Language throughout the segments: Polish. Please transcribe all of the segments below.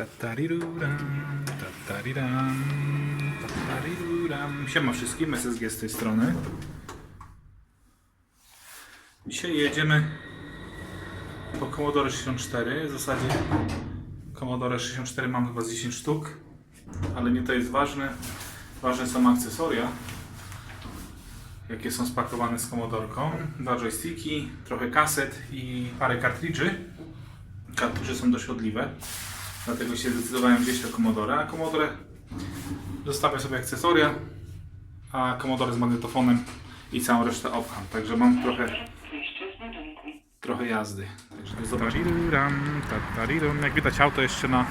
Tatariruram, tatariram, tatariruram. Siema wszystkim, SSG z tej strony. Dzisiaj jedziemy po Commodore 64. W zasadzie Commodore 64 mam chyba z 10 sztuk, ale nie to jest ważne. Ważne są akcesoria, jakie są spakowane z Commodorką. Dwa joysticki, trochę kaset i parę kartridży. Kartridże są dość odliwe. Dlatego się zdecydowałem wziąć to Commodore. A Commodore zostawię sobie akcesoria, a Commodore z magnetofonem i całą resztę obcham. Także mam trochę, trochę jazdy. Także do. Jak widać auto jeszcze na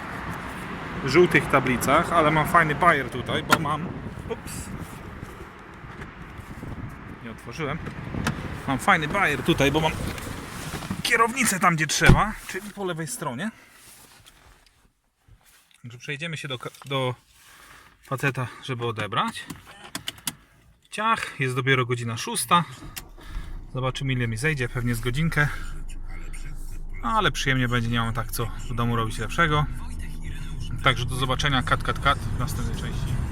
żółtych tablicach, ale mam fajny bajer tutaj, bo mam... Ups. Nie otworzyłem. Mam fajny bajer tutaj, bo mam kierownicę tam, gdzie trzeba, czyli po lewej stronie. Także przejdziemy się do, do faceta, żeby odebrać. Ciach, jest dopiero godzina szósta. Zobaczymy ile mi zejdzie, pewnie z godzinkę. Ale przyjemnie będzie, nie mam tak co w domu robić lepszego. Także do zobaczenia, kat, kat, kat w następnej części.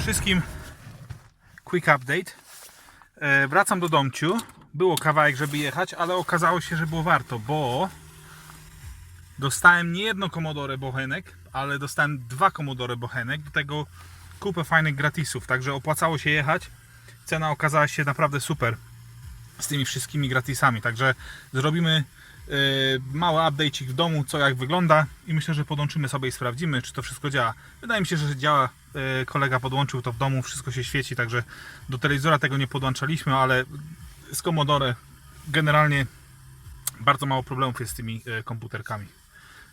Wszystkim. Quick update. E, wracam do domciu. Było kawałek, żeby jechać, ale okazało się, że było warto, bo dostałem nie jedno Commodore Bochenek, ale dostałem dwa Commodore Bochenek, do tego kupę fajnych gratisów, także opłacało się jechać. Cena okazała się naprawdę super z tymi wszystkimi gratisami, także zrobimy e, mały update'ik w domu, co jak wygląda i myślę, że podłączymy sobie i sprawdzimy, czy to wszystko działa. Wydaje mi się, że działa. E, Kolega podłączył to w domu, wszystko się świeci, także do telewizora tego nie podłączaliśmy, ale z Commodore generalnie bardzo mało problemów jest z tymi e, komputerkami.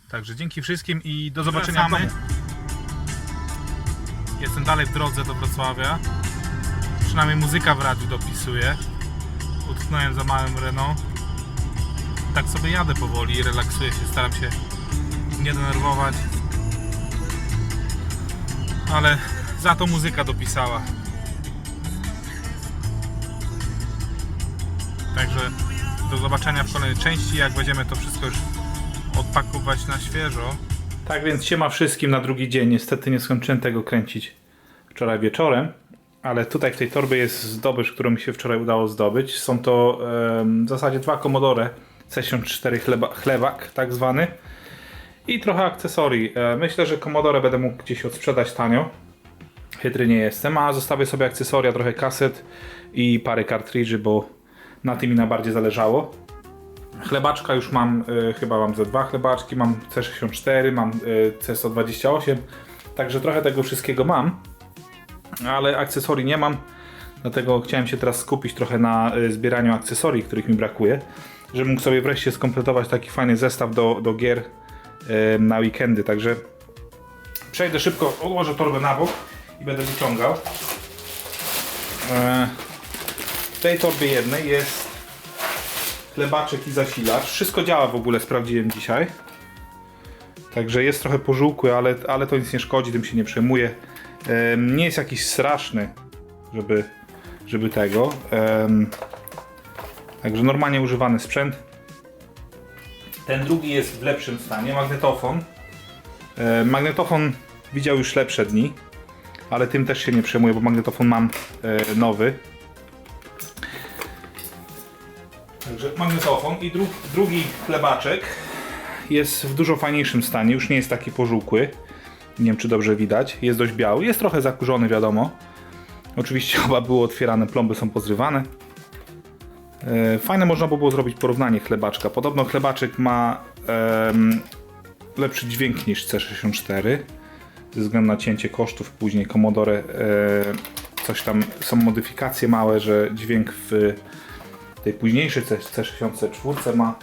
Także dzięki wszystkim i do zobaczenia. Jestem dalej w drodze do Wrocławia. Przynajmniej muzyka w radiu dopisuje. Utknąłem za małym Renault. Tak sobie jadę powoli, relaksuję się, staram się nie denerwować. Ale za to muzyka dopisała. Także do zobaczenia w kolejnej części, jak będziemy to wszystko już odpakować na świeżo. Tak więc siema wszystkim na drugi dzień. Niestety nie skończyłem tego kręcić wczoraj wieczorem, ale tutaj w tej torbie jest zdobycz, którą mi się wczoraj udało zdobyć. Są to w zasadzie dwa Commodore C64 chleba, chlebak tak zwany i trochę akcesorii. E, myślę, że Commodore będę mógł gdzieś odsprzedać tanio. Chytry nie jestem, a zostawię sobie akcesoria, trochę kaset i parę kartridży, bo na tym mi najbardziej zależało. Chlebaczka już mam, y, chyba mam ze dwa chlebaczki, mam C64, mam y, C128, także trochę tego wszystkiego mam, ale akcesorii nie mam, dlatego chciałem się teraz skupić trochę na y, zbieraniu akcesorii, których mi brakuje, żebym mógł sobie wreszcie skompletować taki fajny zestaw do, do gier na weekendy, także przejdę szybko, odłożę torbę na bok i będę wyciągał. E, W tej torbie jednej jest chlebaczek i zasilacz. Wszystko działa w ogóle, sprawdziłem dzisiaj. Także jest trochę pożółkły, ale, ale to nic nie szkodzi, tym się nie przejmuję. Nie jest jakiś straszny, żeby, żeby tego. Także normalnie używany sprzęt. Ten drugi jest w lepszym stanie, magnetofon. E, Magnetofon widział już lepsze dni, ale tym też się nie przejmuję, bo magnetofon mam e, nowy. Także magnetofon i dru drugi chlebaczek jest w dużo fajniejszym stanie, już nie jest taki pożółkły. Nie wiem czy dobrze widać, jest dość biały, jest trochę zakurzony wiadomo. Oczywiście oba były otwierane, plomby są pozrywane. E, Fajne można by było zrobić porównanie chlebaczka. Podobno chlebaczek ma em, lepszy dźwięk niż C64 ze względu na cięcie kosztów. Później Commodore e, coś tam są modyfikacje małe, że dźwięk w tej późniejszej C- C64 ma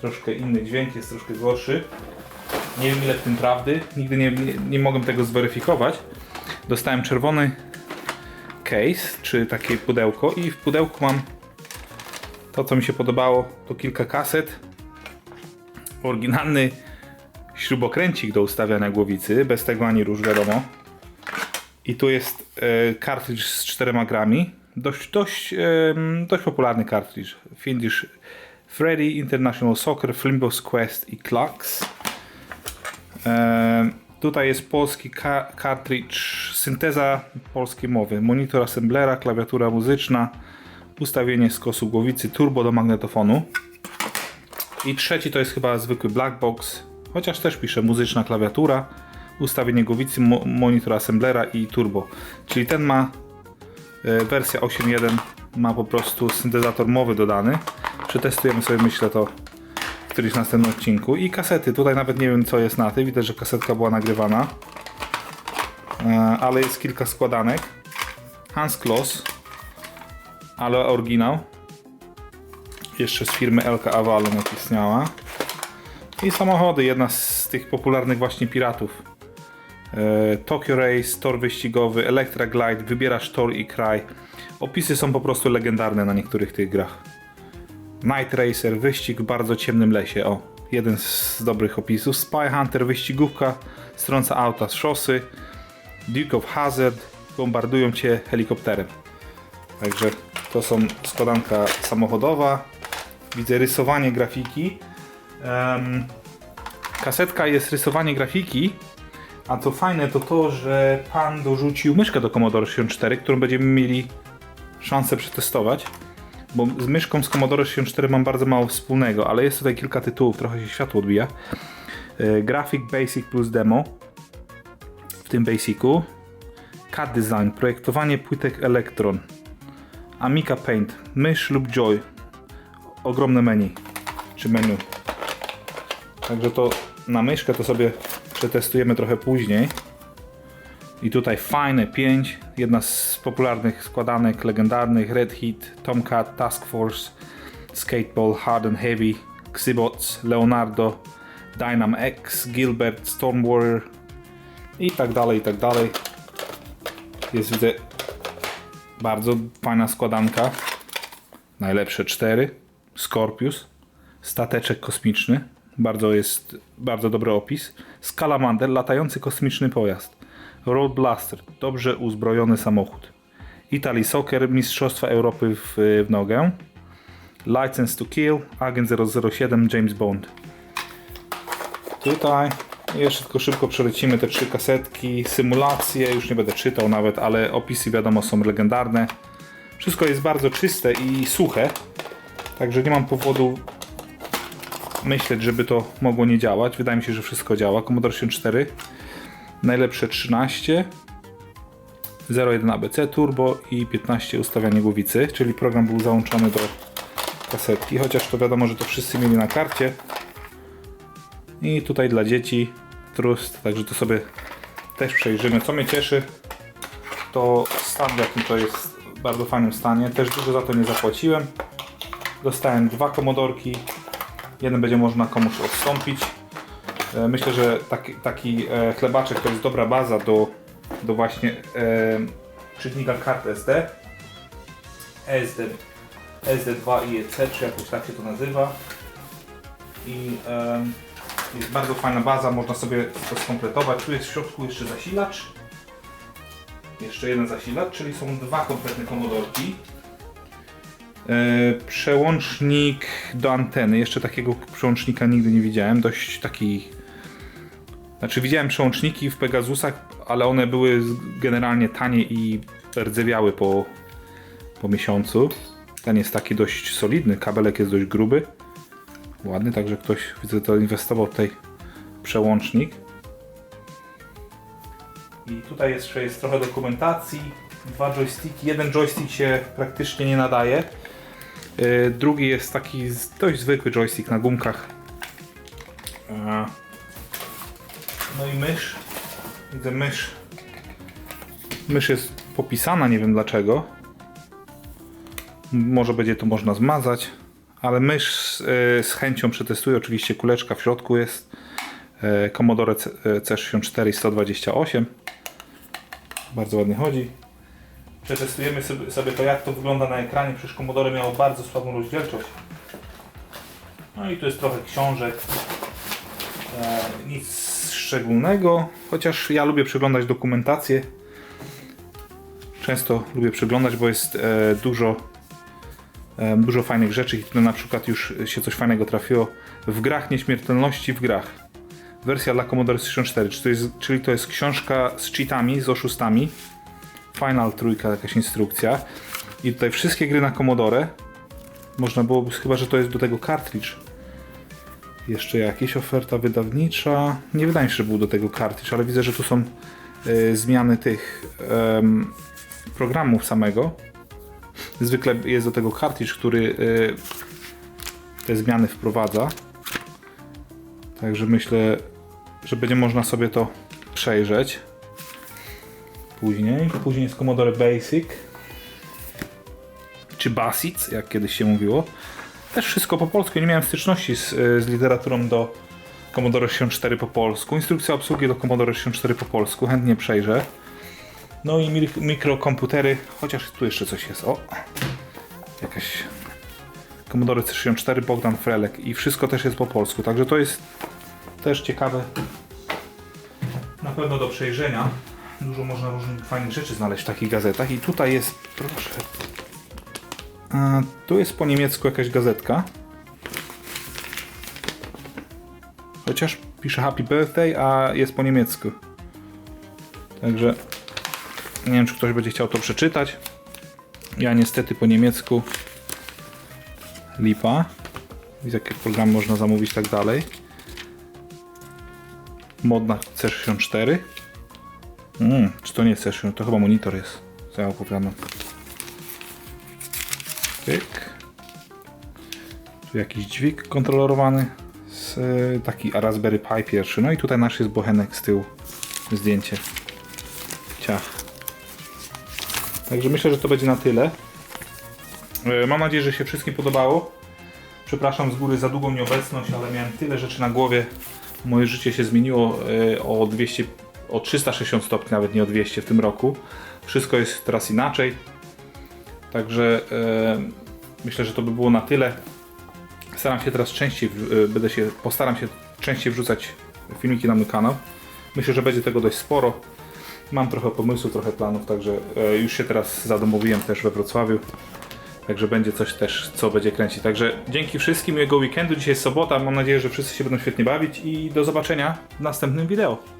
troszkę inny dźwięk, jest troszkę gorszy. Nie wiem ile w tym prawdy, nigdy nie, nie, nie mogłem tego zweryfikować. Dostałem czerwony case, czy takie pudełko i w pudełku mam to co mi się podobało, to kilka kaset oryginalny śrubokręcik do ustawiania głowicy, bez tego ani róż wiadomo. I tu jest e, kartridż z 4 grami. Dość, dość, em, dość popularny kartridż. Finnish Freddy, International Soccer, Flimbos Quest i Klux. E, tutaj jest polski ka- kartridż, synteza polskiej mowy, monitor assemblera, klawiatura muzyczna, ustawienie skosu głowicy, turbo do magnetofonu. I trzeci to jest chyba zwykły black box, chociaż też pisze muzyczna klawiatura, ustawienie głowicy, mo- monitor assemblera i turbo. Czyli ten ma e, wersja 8.1 ma po prostu syntezator mowy dodany. Przetestujemy sobie myślę to w którymś następnym odcinku. I kasety, tutaj nawet nie wiem co jest na tej, widać, że kasetka była nagrywana. E, ale jest kilka składanek. Hans Kloss, ale oryginał. Jeszcze z firmy LK Avalon jak istniała. I samochody, jedna z tych popularnych właśnie piratów. E, Tokyo Race, tor wyścigowy, Electra Glide, wybierasz tor i kraj. Opisy są po prostu legendarne na niektórych tych grach. Night Racer, wyścig w bardzo ciemnym lesie. O, jeden z dobrych opisów. Spy Hunter, wyścigówka, strąca auta z szosy. Duke of Hazard, bombardują cię helikopterem. Także to są składanka samochodowa. Widzę rysowanie grafiki. Em, kasetka jest rysowanie grafiki. A co fajne to to, że pan dorzucił myszkę do Commodore 64, którą będziemy mieli szansę przetestować. Bo z myszką z Commodore 64 mam bardzo mało wspólnego, ale jest tutaj kilka tytułów, trochę się światło odbija. E, Graphic Basic plus Demo. W tym Basicu. CAD Design, projektowanie płytek Electron. Amiga Paint, mysz lub Joy. Ogromne menu, czy menu. Także to na myszkę to sobie przetestujemy trochę później. I tutaj fajne 5, jedna z popularnych składanek legendarnych Red Hit, Tomcat, Task Force, Skateball, Hard and Heavy, Xybots, Leonardo, Dynam X, Gilbert, Storm Warrior i tak dalej, i tak dalej. Jest widzę bardzo fajna składanka. Najlepsze 4. Scorpius, stateczek kosmiczny. Bardzo jest bardzo dobry opis. Skalamander, latający kosmiczny pojazd. Road Blaster, dobrze uzbrojony samochód. Italy Soccer, Mistrzostwa Europy w, w nogę. License to Kill, Agent 007, James Bond. Tutaj jeszcze tylko szybko przelecimy te trzy kasetki, symulacje, już nie będę czytał nawet, ale opisy wiadomo są legendarne. Wszystko jest bardzo czyste i suche, także nie mam powodu myśleć, żeby to mogło nie działać. Wydaje mi się, że wszystko działa. Commodore 64, najlepsze 13, 01 ABC Turbo i 15 ustawianie głowicy, czyli program był załączony do kasetki, chociaż to wiadomo, że to wszyscy mieli na karcie. I tutaj dla dzieci trust, także to sobie też przejrzymy. Co mnie cieszy, to stan w jakim to jest w bardzo fajnym stanie. Też dużo za to nie zapłaciłem. Dostałem dwa komodorki. Jeden będzie można komuś odstąpić. E, Myślę, że taki, taki e, chlebaczek to jest dobra baza do, do właśnie e, czytnika kart SD. SD, SD2 i EC, czy jakoś tak się to nazywa. I em, jest bardzo fajna baza, można sobie to skompletować. Tu jest w środku jeszcze zasilacz. Jeszcze jeden zasilacz, czyli są dwa kompletne komodorki. E, przełącznik do anteny. Jeszcze takiego przełącznika nigdy nie widziałem. Dość taki. Znaczy, widziałem przełączniki w Pegasusach, ale one były generalnie tanie i rdzewiały po, po miesiącu. Ten jest taki dość solidny, kabelek jest dość gruby. Ładny, także ktoś widzę to inwestował tej przełącznik. I tutaj jeszcze jest trochę dokumentacji. Dwa joysticki. Jeden joystick się praktycznie nie nadaje. Yy, Drugi jest taki dość zwykły joystick na gumkach. No i mysz. Widzę mysz. Mysz jest popisana, nie wiem dlaczego. Może będzie to można zmazać. Ale mysz yy, z chęcią przetestuję. Oczywiście kuleczka w środku jest. Yy, Commodore C- yy, C64 i 128. Bardzo ładnie chodzi. Przetestujemy sobie, to, jak to wygląda na ekranie. Przecież Commodore miało bardzo słabą rozdzielczość. No i tu jest trochę książek. E, nic szczególnego, chociaż ja lubię przeglądać dokumentację. Często lubię przeglądać, bo jest e, dużo, dużo fajnych rzeczy i tu na przykład już się coś fajnego trafiło w grach nieśmiertelności w grach. Wersja dla Commodore 64, czyli to jest, czyli to jest książka z cheatami, z oszustami. Final trójka, jakaś instrukcja. I tutaj wszystkie gry na Commodore. Można byłoby, chyba że to jest do tego cartridge. Jeszcze jakieś oferta wydawnicza. Nie wydaje mi się, że był do tego cartridge, ale widzę, że tu są e, zmiany tych em, programów samego. Zwykle jest do tego cartridge, który e, te zmiany wprowadza. Także myślę, że będzie można sobie to przejrzeć. Później. Później jest Commodore Basic. Czy Basic, jak kiedyś się mówiło. Też wszystko po polsku. Nie miałem styczności z, z literaturą do Commodore 64 po polsku. Instrukcja obsługi do Commodore 64 po polsku. Chętnie przejrzę. No i mik- mikrokomputery. Chociaż tu jeszcze coś jest. O! Jakaś Commodore C64 Bogdan Frelek. I wszystko też jest po polsku. Także to jest też ciekawe na pewno do przejrzenia. Dużo można różnych fajnych rzeczy znaleźć w takich gazetach. I tutaj jest, proszę. A, tu jest po niemiecku jakaś gazetka. Chociaż pisze Happy Birthday, a jest po niemiecku. Także nie wiem, czy ktoś będzie chciał to przeczytać. Ja niestety po niemiecku lipa. Widzę, jakie programy można zamówić, tak dalej. Mod na C64. Mm, czy to nie jest C64? To chyba monitor jest. Co ja opowiadam. Tu jakiś dźwig kontrolerowany. Z, taki Raspberry Pi pierwszy. No i tutaj nasz jest bochenek z tyłu. Zdjęcie. Ciach. Także myślę, że to będzie na tyle. E, Mam nadzieję, że się wszystkim podobało. Przepraszam z góry za długą nieobecność, ale miałem tyle rzeczy na głowie. Moje życie się zmieniło e, o 200, o 360 stopni, nawet nie o 200 w tym roku. Wszystko jest teraz inaczej. Także e, myślę, że to by było na tyle. Staram się teraz częściej, będę się, postaram się częściej wrzucać filmiki na mój kanał. Myślę, że będzie tego dość sporo. Mam trochę pomysłów, trochę planów, także e, już się teraz zadomowiłem też we Wrocławiu. Także będzie coś też, co będzie kręcić. Także dzięki wszystkim, miłego weekendu. Dzisiaj jest sobota. Mam nadzieję, że wszyscy się będą świetnie bawić i do zobaczenia w następnym wideo.